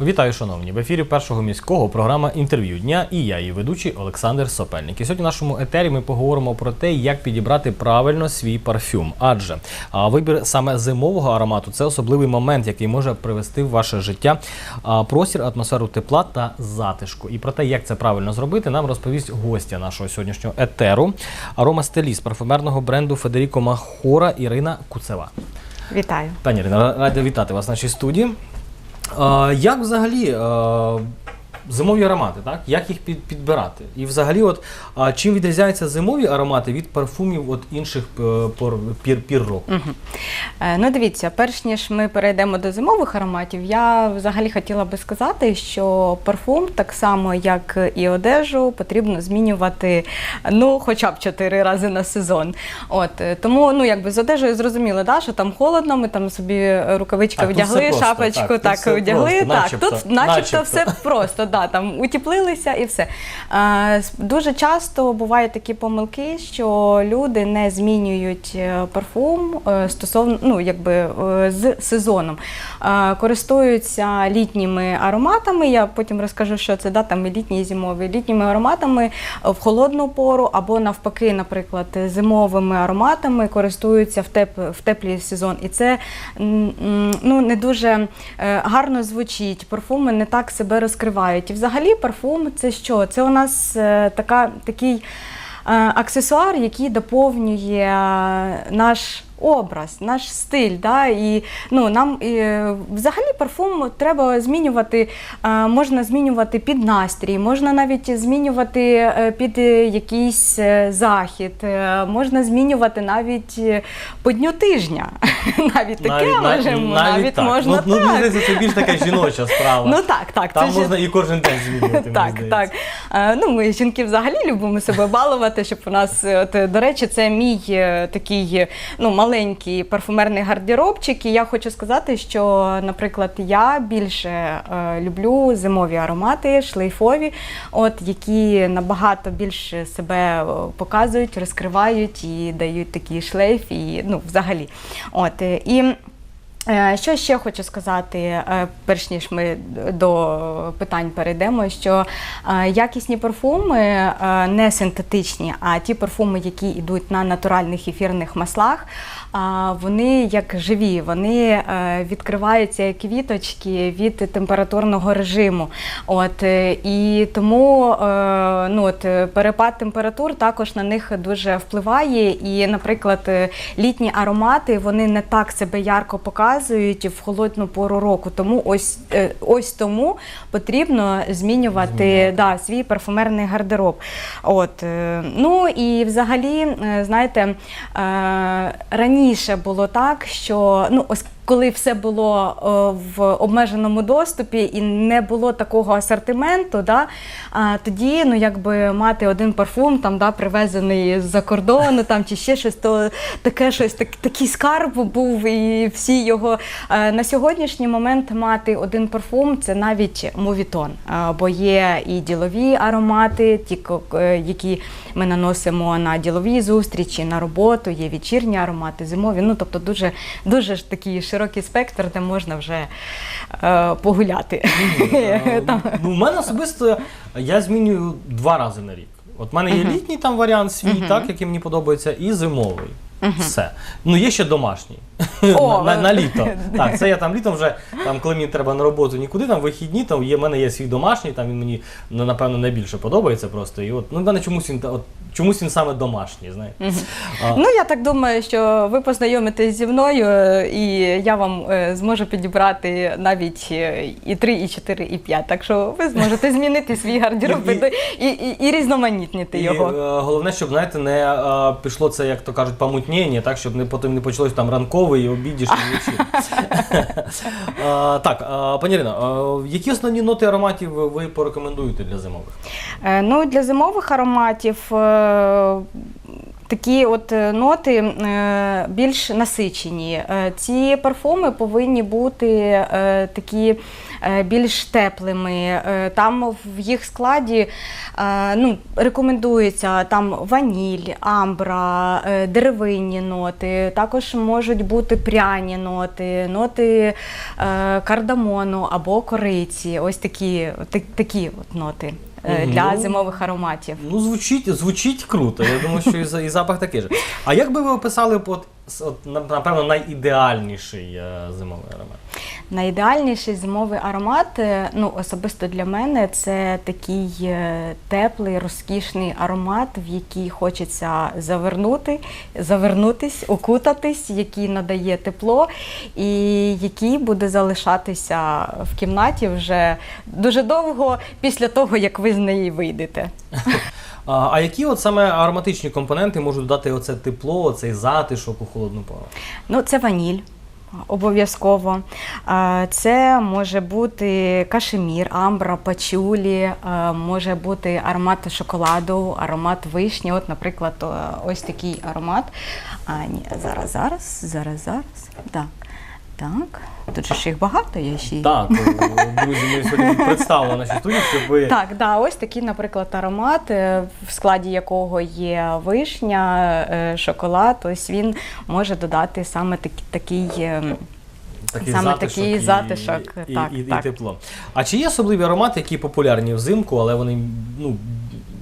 Вітаю, шановні! В ефірі першого міського програма інтерв'ю дня і я, її ведучий Олександр Сопельник. І сьогодні в нашому етері ми поговоримо про те, як підібрати правильно свій парфюм. Адже вибір саме зимового аромату це особливий момент, який може привести в ваше життя простір, атмосферу тепла та затишку. І про те, як це правильно зробити, нам розповість гостя нашого сьогоднішнього етеру, аромастиліст парфумерного бренду Федеріко Махора Ірина Куцева. Вітаю. Пані Ірина, рада вітати вас в нашій студії. Як взагалі зимові аромати, так? Як їх підбирати? І взагалі, от, а, чим відрізняються зимові аромати від парфумів от інших е, пор, пір, пір року? Угу. Е, ну, дивіться, перш ніж ми перейдемо до зимових ароматів, я взагалі хотіла би сказати, що парфум, так само як і одежу, потрібно змінювати ну, хоча б чотири рази на сезон. От е, тому, ну якби з одежею зрозуміло, да, що там холодно, ми там собі рукавички Так, все вдягли, просто, шапочку так, тут так, вдягли. просто, так, начебто, тут начебто, начебто. все просто, да, там утеплилися і все. Е, дуже часто бувають такі помилки, що люди не змінюють е, парфум е, стосовно ну, якби, з сезоном. Користуються літніми ароматами. Я потім розкажу, що це да, там літні і зимові. Літніми ароматами в холодну пору або навпаки, наприклад, зимовими ароматами користуються в, теп, в теплий сезон. І це ну, не дуже гарно звучить. Парфуми не так себе розкривають. І взагалі парфум це що? Це у нас е, така, такий е, аксесуар, який доповнює е, наш. Образ, наш стиль, да, і ну нам е, взагалі парфум треба змінювати. е, можна змінювати під настрій, можна навіть змінювати е, під е, якийсь захід, можна змінювати навіть по дню тижня. Навіть таке можемо, навіть, так. можна ну, так. Ну, мені здається, це більш така жіноча справа. Ну так, так. Там це ж- можна і кожен день змінювати. так, мені так. Е, Ну, ми жінки взагалі любимо себе балувати, щоб у нас, от, до речі, це мій такий ну, маленький парфумерний гардеробчик. І я хочу сказати, що, наприклад, я більше е, люблю зимові аромати, шлейфові, от, які набагато більше себе е, показують, розкривають і дають такий шлейф, і ну, взагалі. От, е, і Що ще хочу сказати, е, перш ніж ми до питань перейдемо, що е, якісні парфуми е, не синтетичні, а ті парфуми, які йдуть на натуральних ефірних маслах, вони як живі, вони е, відкриваються як квіточки від температурного режиму. От, е, і тому е, ну, от, е, перепад температур також на них дуже впливає. І, наприклад, е, літні аромати вони не так себе ярко показують в холодну пору року. Тому ось, е, ось тому потрібно змінювати Змінювати. да, свій парфумерний гардероб. От, е, ну і взагалі, е, знаєте, раніше було так, що ну, ось коли все було е, в обмеженому доступі і не було такого асортименту, да, тоді ну, якби мати один парфум, там, да, привезений з-за кордону там, чи ще щось, то таке щось, так, такий скарб був, і всі його. Е, на сьогоднішній момент мати один парфум це навіть мовітон, е, бо є і ділові аромати, ті, які ми наносимо на ділові зустрічі, на роботу, є вечірні аромати, зимові. Ну, тобто дуже, дуже ж такий широкий спектр, де можна вже е, погуляти. Е, Там. Ну, у мене особисто я змінюю два рази на рік. От в мене є літній там варіант свій, так, який мені подобається, і зимовий. Все. Ну, є ще домашній. О, на, на, на літо. Так, це я там літом вже, там, коли мені треба на роботу нікуди, там вихідні, там є, в мене є свій домашній, там він мені ну, напевно найбільше подобається просто. І от, ну, в мене чомусь він, та- от, чомусь він саме домашній, знаєте. А, Ну, я так думаю, що ви познайомитесь зі мною, е, і я вам е, зможу підібрати навіть е, і 3, і 4, і 5. Так що ви зможете змінити свій гардероб І- і, і, і, різноманітнити І, його. е, головне, щоб знаєте, не е, пішло це, як то кажуть, помутнення, так, щоб не потім не почалось там ранковий і обідішній вечір. Так, пані Ірино, які основні ноти ароматів ви порекомендуєте для зимових? Е, Ну, для зимових ароматів е, такі от е, ноти е, більш насичені. Е, Ці парфуми повинні бути такі більш теплими. Там в їх складі ну, рекомендується там ваніль, амбра, деревинні ноти. Також можуть бути пряні ноти, ноти кардамону або кориці. Ось такі, такі от ноти е, Мгм. для Ну, зимових ароматів. Ну, звучить, звучить круто. Я думаю, що і, за- і запах такий же. А як би ви описали, от, с- от, на- напевно, найідеальніший е, зимовий аромат? Найідеальніший зимовий аромат, е, ну особисто для мене, це такий е, теплий, розкішний аромат, в який хочеться завернути, завернутись, окутатись, який надає тепло, і який буде залишатися в кімнаті вже дуже довго після того, як ви з неї вийдете. А, які от саме ароматичні компоненти можуть дати оце тепло, цей затишок у холодну пору? Ну, це ваніль. Обов'язково. Це може бути кашемір, амбра, пачулі, може бути аромат шоколаду, аромат вишні. От, наприклад, ось такий аромат. А, ні, зараз, зараз, зараз, зараз. Так. Так. Тут же ж їх багато, я ще й- Так, е, друзі, ми сьогодні представили наші студії, щоб ви Так, да, ось такий, наприклад, аромат, е, в складі якого є вишня, е, шоколад. Ось він може додати саме такі- такий. е, такий Саме затишок такий і, затишок, і, так, і, і так. тепло. А чи є особливі аромати, які популярні взимку, але вони ну,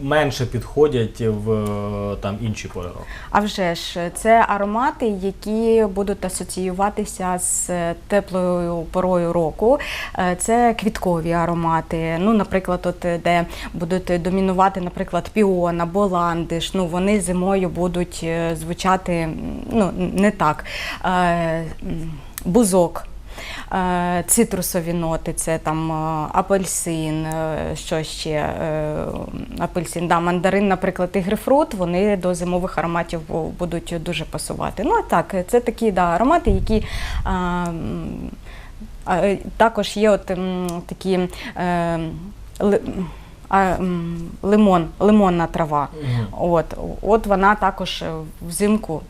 менше підходять в е, там інші пори року? А вже ж це аромати, які будуть асоціюватися з теплою порою року. Е, Це квіткові аромати. Ну, наприклад, от е, де будуть домінувати, наприклад, піон або ландиш. Ну вони зимою будуть е, звучати ну не так. Е, Бузок. Е, Цитрусові ноти, це там е, апельсин, е, що ще апельсин, да, мандарин, наприклад, і грейпфрут, вони до зимових ароматів будуть дуже пасувати. Ну так, це такі да, аромати, які також є от такі. Е, лимон, лимонна трава. От, от вона також взимку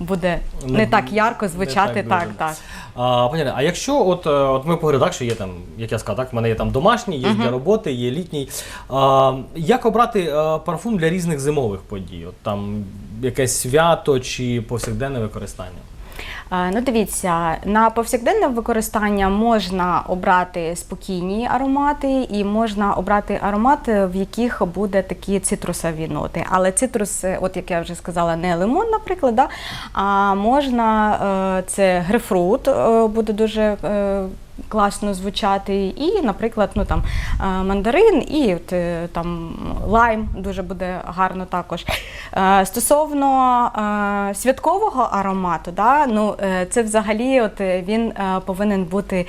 буде не, Не- так ярко не звучати. так Так, так. А, а якщо от, е, от ми поговорили так, що є там, як я сказав, так, в мене є там домашній, є для роботи, є літній. А, як обрати е, парфум для різних зимових подій? От там якесь свято чи повсякденне використання? Е, Ну, дивіться, на повсякденне використання можна обрати спокійні аромати, і можна обрати аромати, в яких буде такі цитрусові ноти. Але цитрус, е, от як я вже сказала, не лимон, наприклад, да? а можна е, це грейпфрут, е, буде дуже. Класно звучати, і, наприклад, ну там е, мандарин, і от, е, там лайм дуже буде гарно також. Е, Стосовно святкового аромату, да, ну, це взагалі от, він повинен бути.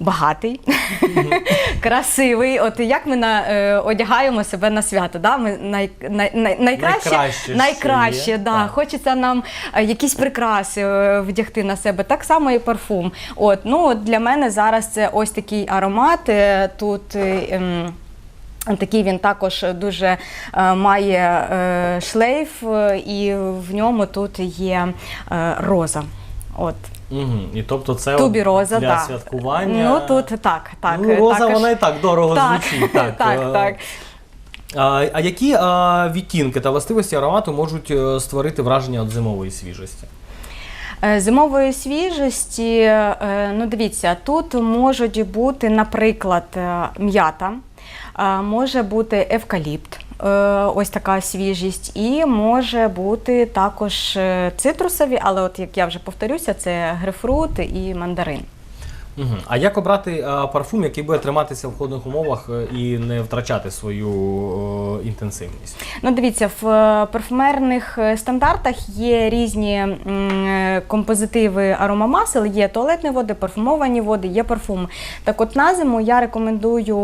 Багатий, красивий. От як ми на, е, одягаємо себе на свято. Да? Ми най, най, най, найкраще, Найкраще, що найкраще є, да. так. хочеться нам е, якісь прикраси е, вдягти на себе. Так само і парфум. От, ну, от для мене зараз це ось такий аромат. е, Тут. е, ем, Такий він також дуже е, має е, шлейф, е, і в ньому тут є е, роза. От. Угу. І тобто це Тубі роза, для да. святкування. Ну тут так, так. ну, роза також- вона і так дорого так, звучить. Так, так, Е, так. А, а які а, відтінки та властивості аромату можуть е, створити враження від зимової свіжості? Е, Зимової свіжості, ну дивіться, тут можуть бути, наприклад, м'ята, може бути евкаліпт. Е, Ось така свіжість, і може бути також е, цитрусові, але от як я вже повторюся, це грейпфрут і мандарин. Угу. А як обрати а, парфум, який буде триматися в холодних умовах е, і не втрачати свою е, інтенсивність? Ну, дивіться, в е, парфумерних стандартах є різні м, композитиви аромамасел, є туалетні води, парфумовані води, є парфум. Так от на зиму я рекомендую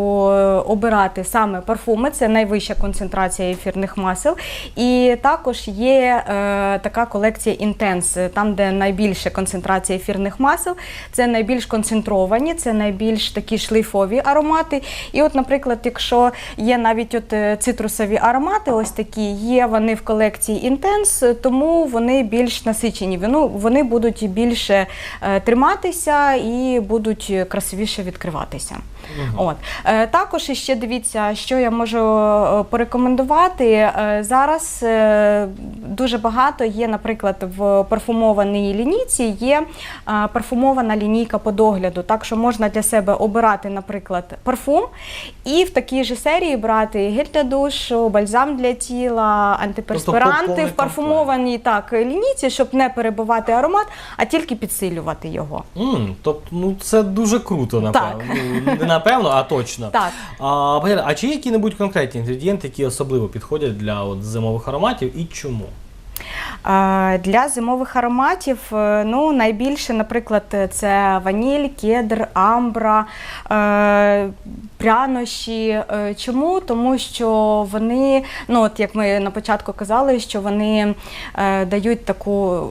обирати саме парфуми, це найвища концентрація ефірних масел. І також є е, така колекція Intense, там, де найбільша концентрація ефірних масел, це найбільш концентровані концентровані, це найбільш такі шлейфові аромати. І, от, наприклад, якщо є навіть от е, цитрусові аромати, ось такі, є вони в колекції Intense, тому вони більш насичені. Вони, вони будуть більше е, триматися і будуть красивіше відкриватися. От. Е, Також ще дивіться, що я можу порекомендувати. Зараз дуже багато є, наприклад, в парфумованій лінійці є парфумована лінійка по догляду. Так що можна для себе обирати, наприклад, парфум і в такій же серії брати гель для душу, бальзам для тіла, антиперспіранти Тобто в парфумованій так, лінійці, щоб не перебивати аромат, а тільки підсилювати його. М, тобто, ну це дуже круто, напевно. Ну, не напевно, а точно. Так. А, а чи є які-небудь конкретні інгредієнти, які особливо підходять для от, зимових ароматів і чому? Для зимових ароматів е, ну, найбільше, наприклад, це ваніль, кедр, амбра, е, прянощі. Е, Чому? Тому що вони, ну от як ми на початку казали, що вони дають таку.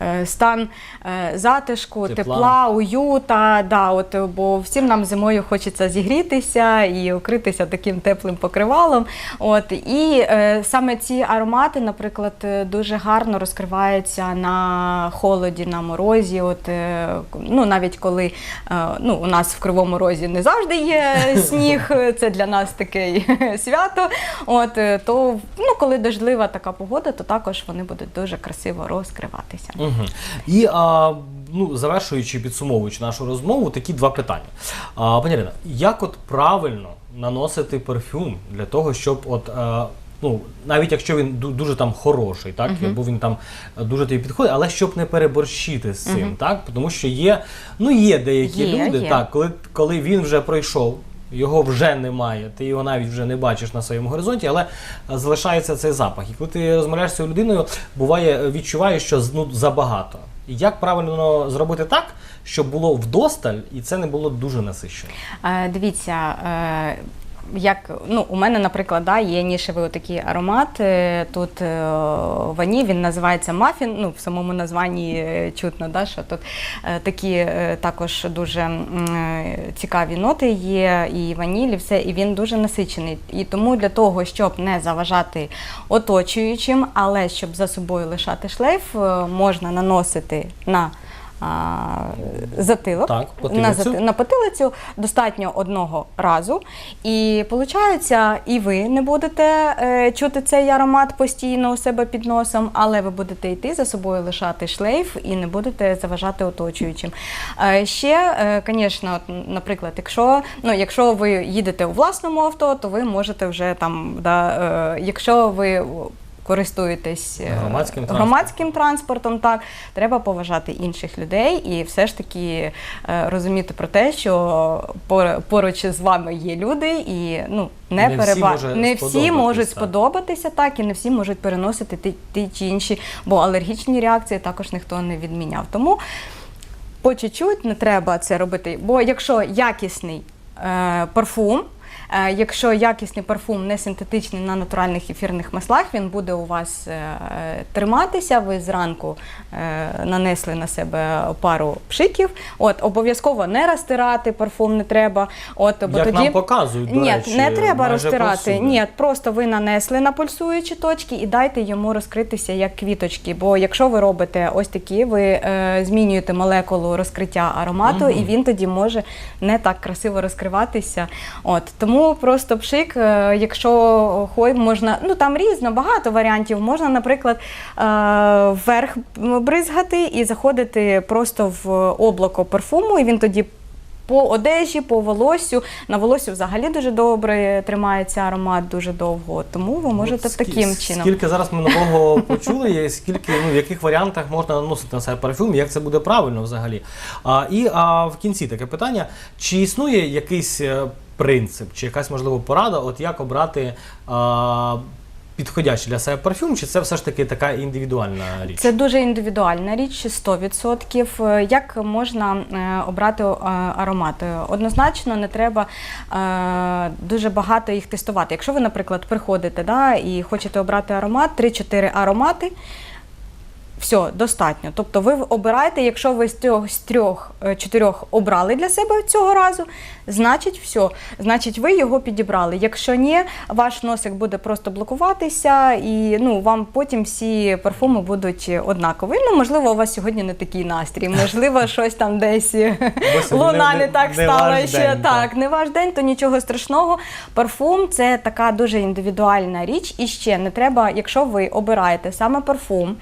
Е, е, Стан е, затишку, Тепла. тепла, уюта, да, от, бо всім нам зимою хочеться зігрітися і укритися таким теплим покривалом. От, і е, саме ці аромати, наприклад, е, дуже гарно розкриваються на холоді, на морозі. От, е, ну, навіть коли е, ну, у нас в Кривому Розі не завжди є сніг, це для нас таке свято. От, е, то ну, коли дождлива така погода, то також вони будуть дуже красиво розкриватися. Угу. І а, ну, завершуючи, підсумовуючи нашу розмову, такі два питання. А, пані Ірина, як от правильно наносити парфюм для того, щоб от. А, Ну, навіть якщо він дуже там хороший, так або він там е, дуже тобі підходить, але щоб не переборщити з цим, так тому що є, ну є деякі Є, люди, є. так, коли, коли він вже пройшов, його вже немає, ти його навіть вже не бачиш на своєму горизонті, але е, залишається цей запах. І коли ти розмовляєш з цією людиною, буває, е, відчуваєш, що ну, забагато. Як правильно зробити так, щоб було вдосталь, і це не було дуже насичено? Е, Дивіться, як ну, у мене, наприклад, да, є нішевий такий аромат. е, Тут е, вані, він називається мафін. Ну, в самому названні е, чутно, да, що тут такі також дуже цікаві ноти є, і ваніль, і все, і він дуже насичений. І тому для того, щоб не заважати оточуючим, але щоб за собою лишати шлейф, можна наносити на а, затилок, Так, на, зати- на потилицю достатньо одного разу. І виходить, і ви не будете е, чути цей аромат постійно у себе під носом, але ви будете йти за собою лишати шлейф і не будете заважати оточуючим. Е, ще, е, звісно, от, наприклад, якщо, ну, якщо ви їдете у власному авто, то ви можете вже там, да, е, якщо ви користуєтесь е, Громадським транспортом. громадським транспортом, так треба поважати інших людей і все ж таки е, розуміти про те, що пор- поруч з вами є люди, і ну не, Не всі переба... може не всі можуть так. сподобатися, так і не всі можуть переносити ті, ті чи інші, бо алергічні реакції також ніхто не відміняв. Тому по чуть-чуть не треба це робити. Бо якщо якісний е, парфум, якщо якісний парфум не синтетичний на натуральних ефірних маслах, він буде у вас е, триматися. Ви зранку е, нанесли на себе пару пшиків. От обов'язково не розтирати парфум не треба. От, бо Як тоді... нам показують, до Ні, речі, не треба розтирати. Ні, просто ви нанесли на пульсуючі точки і дайте йому розкритися як квіточки. Бо якщо ви робите ось такі, ви е, змінюєте молекулу розкриття аромату, Мгм. і він тоді може не так красиво розкриватися. От тому просто пшик, е, якщо хой можна, ну там різно, багато варіантів. Можна, наприклад, е, вверх бризгати і заходити просто в облако парфуму, і він тоді. По одежі, по волосю. На волосю взагалі дуже добре тримається аромат дуже довго, тому ви можете От скі- таким чином. Скільки зараз ми нового почули, і скільки ну, в яких варіантах можна наносити на себе парфюм, як це буде правильно взагалі. А, і а, в кінці таке питання: чи існує якийсь е, принцип, чи якась можливо порада, от як обрати а, підходящий для себе парфюм, чи це все ж таки така індивідуальна річ? Це дуже індивідуальна річ, 100%. Е, Як можна е, обрати е, аромати? Однозначно не треба е, дуже багато їх тестувати. Якщо ви, наприклад, приходите да, і хочете обрати аромат, 3-4 аромати. Все, достатньо. Тобто ви обираєте, якщо ви з трьох з трьох е, чотирьох обрали для себе цього разу, значить все. Значить, ви його підібрали. Якщо ні, ваш носик буде просто блокуватися, і ну вам потім всі парфуми будуть однакові. Ну, можливо, у вас сьогодні не такий настрій, можливо, щось там десь луна не- так стала ще. так. не ваш день, то нічого страшного. Парфум це така дуже індивідуальна річ. І ще не треба, якщо ви обираєте саме парфум.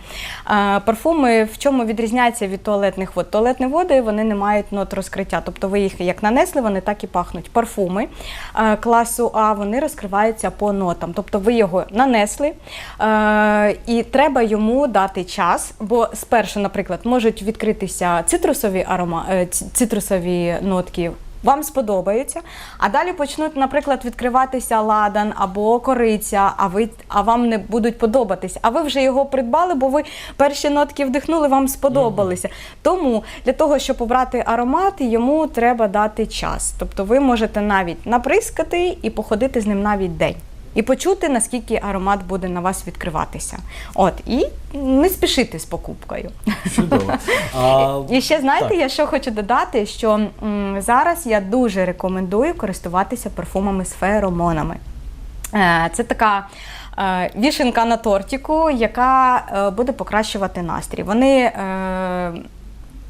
Е, Парфуми в чому відрізняються від туалетних вод? Туалетні води вони не мають нот розкриття. Тобто ви їх як нанесли, вони так і пахнуть. Парфуми е, класу А вони розкриваються по нотам. Тобто ви його нанесли, е, і треба йому дати час, бо спершу, наприклад, можуть відкритися цитрусові арома, цитрусові нотки. Вам сподобаються, а далі почнуть, наприклад, відкриватися ладан або кориця, а ви а вам не будуть подобатись. А ви вже його придбали, бо ви перші нотки вдихнули, вам сподобалися. Тому для того, щоб обрати аромат, йому треба дати час. Тобто ви можете навіть наприскати і походити з ним навіть день. І почути, наскільки аромат буде на вас відкриватися. От, і не спішити з покупкою. Чудово. А, І ще знаєте, так. я що хочу додати, що м, зараз я дуже рекомендую користуватися парфумами з феромонами. Е, Це така е, вішенка на тортику, яка е, буде покращувати настрій. Вони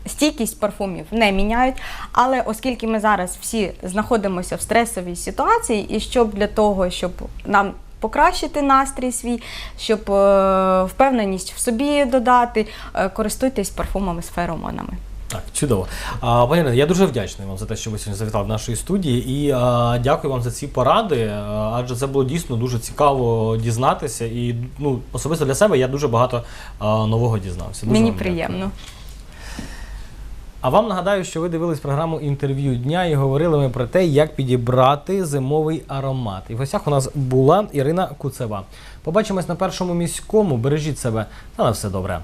стійкість парфумів не міняють, але оскільки ми зараз всі знаходимося в стресовій ситуації, і щоб для того, щоб нам покращити настрій свій, щоб е, впевненість в собі додати, е, користуйтесь парфумами з феромонами. Так, чудово. А, пані я дуже вдячний вам за те, що ви сьогодні завітали в нашої студії. І а, дякую вам за ці поради, адже це було дійсно дуже цікаво дізнатися. І ну, особисто для себе я дуже багато а, нового дізнався. Дуже Мені вам дякую. А вам нагадаю, що ви дивились програму інтерв'ю дня і говорили ми про те, як підібрати зимовий аромат. І в гостях у нас була Ірина Куцева. Побачимось на першому міському. Бережіть себе та на все добре.